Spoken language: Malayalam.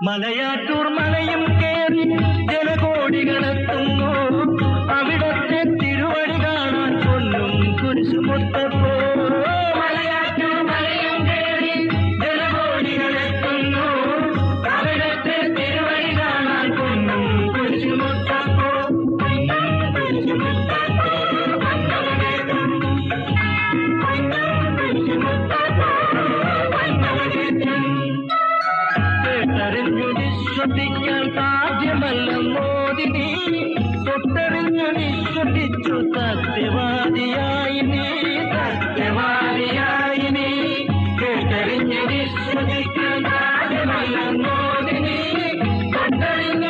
മലയാറ്റൂർ മലയും കേറി ജനകോടികളെത്തുന്നു അവിടത്തെ തിരുവടി കാണാൻ കൊല്ലും കുരിശുമുത്തപ്പോ കേട്ടറിഞ്ഞു വിശ്വസിക്കാൻ സാധ്യമല്ല മോദിനി തൊട്ടറിഞ്ഞു വിശ്വസിച്ചു സത്യവാദിയായി നീ. സത്യവാദിയായി നീ. കേട്ടറിഞ്ഞു വിശ്വസിക്കാൻ സാധ്യമല്ല മോദിനി തൊട്ടറിഞ്ഞു വിശ്വസിച്ചു